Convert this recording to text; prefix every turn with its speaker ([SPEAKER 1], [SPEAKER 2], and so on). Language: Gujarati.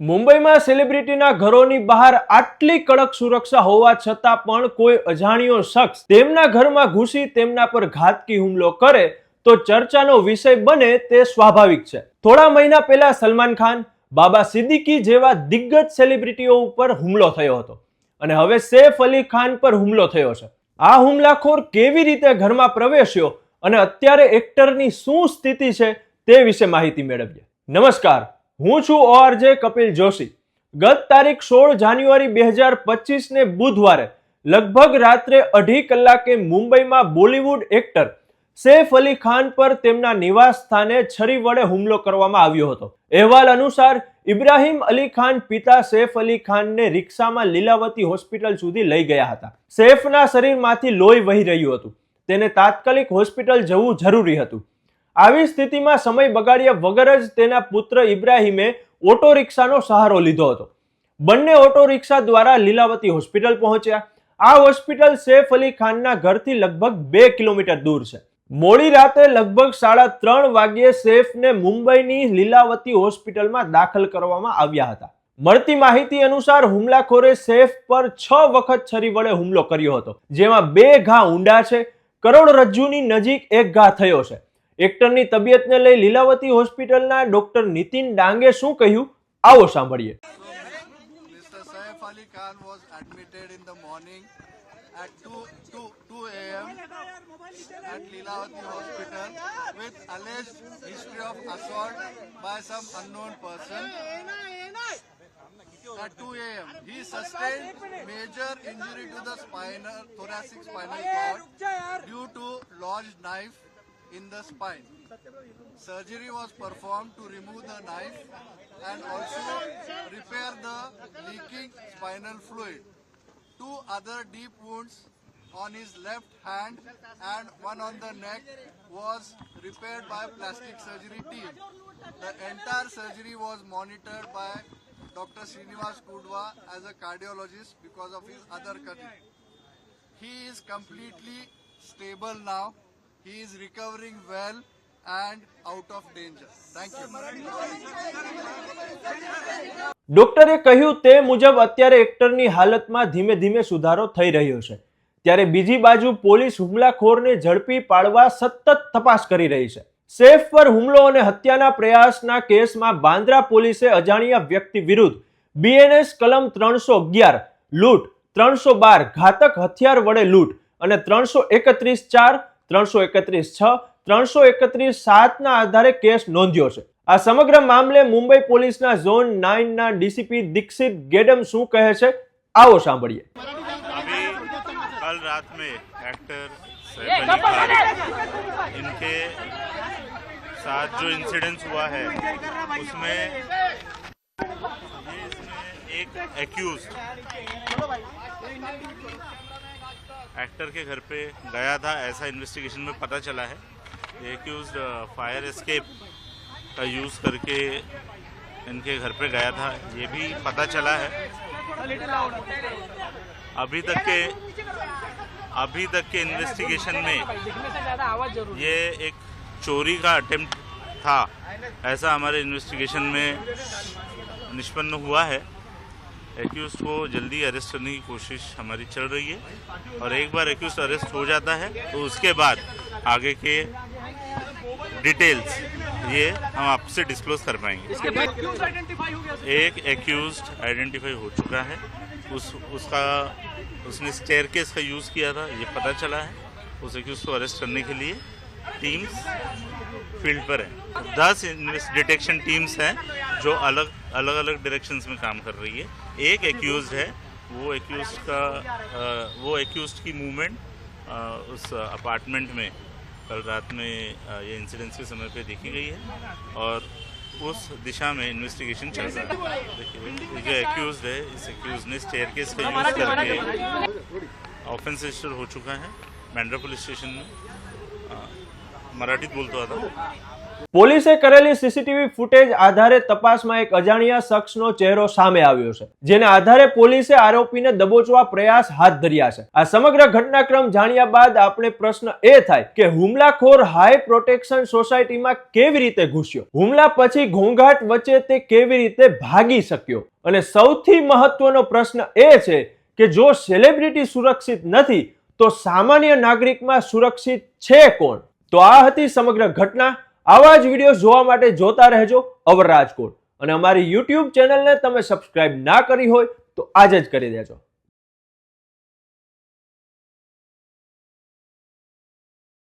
[SPEAKER 1] મુંબઈમાં સેલિબ્રિટીના ઘરોની બહાર આટલી કડક સુરક્ષા હોવા છતાં પણ કોઈ અજાણ્યો શખ્સ તેમના ઘરમાં ઘૂસી તેમના પર ઘાતકી હુમલો કરે તો ચર્ચાનો વિષય બને તે સ્વાભાવિક છે. થોડા મહિના પહેલા સલમાન ખાન, બાબા સિદ્દીકી જેવા દિગ્ગજ સેલિબ્રિટીઓ ઉપર હુમલો થયો હતો અને હવે સૈફ અલી ખાન પર હુમલો થયો છે. આ હુમલાખોર કેવી રીતે ઘરમાં પ્રવેશ્યો અને અત્યારે એક્ટરની શું સ્થિતિ છે તે વિશે માહિતી મેળવીએ. નમસ્કાર. હું છું ઓઆરજે કપિલ જોશી. ગત તારીખ સોળ જાન્યુઆરી બે હજાર પચીસને બુધવારે લગભગ રાત્રે અઢી કલાકે મુંબઈમાં બોલિવૂડ એક્ટર સૈફ અલી ખાન પર તેમના નિવાસ સ્થાને છરી વડે હુમલો કરવામાં આવ્યો હતો. અહેવાલ અનુસાર, ઇબ્રાહિમ અલી ખાન પિતા સૈફ અલી ખાનને રિક્ષામાં લીલાવતી હોસ્પિટલ સુધી લઈ ગયા હતા. સૈફના શરીરમાંથી લોહી વહી રહ્યું હતું. તેને તાત્કાલિક હોસ્પિટલ જવું જરૂરી હતું. આવી સ્થિતિમાં સમય બગાડ્યા વગર જ તેના પુત્ર ઇબ્રાહિમે ઓટો રિક્ષાનો સહારો લીધો હતો. બંને ઓટો રિક્ષા દ્વારા લીલાવતી હોસ્પિટલ પહોંચ્યા. આ હોસ્પિટલ સૈફ અલી ખાનના ઘરથી લગભગ બે કિલોમીટર દૂર છે. મોડી રાતે લગભગ સાડા ત્રણ વાગ્યે સૈફને મુંબઈની લીલાવતી હોસ્પિટલમાં દાખલ કરવામાં આવ્યા હતા. મળતી માહિતી અનુસાર હુમલાખોરે સૈફ પર છ વખત છરી વડે હુમલો કર્યો હતો, જેમાં બે ઘા ઊંડા છે, કરોડરજ્જુની નજીક એક ઘા થયો છે. એક્ટરની તબિયતને લઈ લીલાવતી હોસ્પિટલના ડોક્ટર નીતિન ડાંગે શું કહ્યું આવો સાંભળીએ
[SPEAKER 2] Mr. Saif Ali Khan was admitted in the morning at 2, 2, 2 a.m. at Leelavati Hospital with alleged history of assault by some unknown person. At 2 a.m. he sustained major injury to the spinal, thoracic spinal cord due to lodged knife in the spine. Surgery was performed to remove the knife and also repair the leaking spinal fluid. Two other deep wounds on his left hand and one on the neck was repaired by plastic surgery team. The entire surgery was monitored by Dr. Srinivas Kudwa as a cardiologist because of his other cutting. He is completely stable now. He is recovering well and out of danger. Thank you.
[SPEAKER 1] ડોક્ટરે કહ્યું તે મુજબ અત્યારે એક્ટરની હાલતમાં ધીમે ધીમે સુધારો થઈ રહ્યો છે ત્યારે બીજી બાજુ પોલીસ હુમલાખોરને ઝડપી પાડવા સતત તપાસ કરી રહી છે સેફ પર હુમલો અને હત્યાના પ્રયાસના કેસમાં બાંદ્રા પોલીસે અજાણ્યા વ્યક્તિ વિરુદ્ધ બીએનએસ કલમ ત્રણસો અગિયાર, લૂંટ, ત્રણસો બાર, ઘાતક હથિયાર વડે લૂંટ અને ત્રણસો એકત્રીસ ચાર ત્રણસો એકત્રીસ છ ત્રણસો એકત્રીસ સાતના આધારે કેસ નોંધ્યો છે આ સમગ્ર મામલે મુંબઈ પોલીસના ઝોન નાઇન ના ડીસીપી દીક્ષિત ગેડમ શું કહે છે આવો સાંભળીએ
[SPEAKER 3] अभी कल रात में एक्टर सैफ अली खान इनके साथ जो इंसिडेंस हुआ है उसमें ये इसमें एक एक्यूज एक्टर के घर पे गया था, ऐसा इन्वेस्टिगेशन में पता चला है। एक्यूज फायर एस्केप का यूज़ करके इनके घर पे गया था। ये भी पता चला है। अभी तक के, अभी तक के इन्वेस्टिगेशन में ये एक चोरी का अटेम्प्ट था। ऐसा हमारे इन्वेस्टिगेशन में निष्पन्न हुआ है। एक्यूज को जल्दी अरेस्ट करने की कोशिश हमारी चल रही है। और एक बार एक्यूज अरेस्ट हो जाता है तो उसके बाद आगे के डिटेल्स ये हम आपसे डिस्क्लोज कर पाएँगे। एक एक्यूज आइडेंटिफाई हो चुका है। उस उसका उसने स्टेयर केस का यूज़ किया था ये पता चला है। उस एक्यूज को अरेस्ट करने के लिए टीम्स फ़ील्ड पर है। दस डिटेक्शन टीम्स हैं जो अलग अलग अलग डायरेक्शंस में काम कर रही है। एक एक्यूज है, वो एक्यूज का वो एक्यूज की मूवमेंट उस अपार्टमेंट में कल रात में ये इंसिडेंस के समय पे देखी गई है और उस दिशा में इन्वेस्टिगेशन चल रहा है। जो एक्यूज है, इस एक्यूज ने स्टेयर केस का यूज़ करके ऑफेंस रजिस्टर हो चुका है बैंड्रा पुलिस स्टेशन में। મરાઠીત બોલતો હતો.
[SPEAKER 1] પોલીસે કરેલી સીસીટીવી ફૂટેજ આધારે તપાસમાં એક અજાણ્યા શખ્સનો ચહેરો સામે આવ્યો છે, જેને આધારે પોલીસે આરોપીને દબોચવા પ્રયાસ હાથ ધર્યા છે. આ સમગ્ર ઘટનાક્રમ જાણ્યા બાદ આપણે પ્રશ્ન એ થાય કે હુમલાખોર હાઈ પ્રોટેક્શન સોસાયટીમાં કેવી રીતે ઘૂસ્યો? હુમલા પછી ઘોંઘાટ વચ્ચે તે કેવી રીતે ભાગી શક્યો? અને સૌથી મહત્વનો પ્રશ્ન એ છે કે જો સેલિબ્રિટી સુરક્ષિત નથી, તો સામાન્ય નાગરિકમાં સુરક્ષિત છે કોણ? તો આ હતી સમગ્ર ઘટના. આવા જ વીડિયો જોવા માટે જોતા રહેજો અવર રાજકોટ. અને અમારી યુટ્યુબ ચેનલને તમે સબસ્ક્રાઇબ ના કરી હોય તો આજે જ કરી દેજો.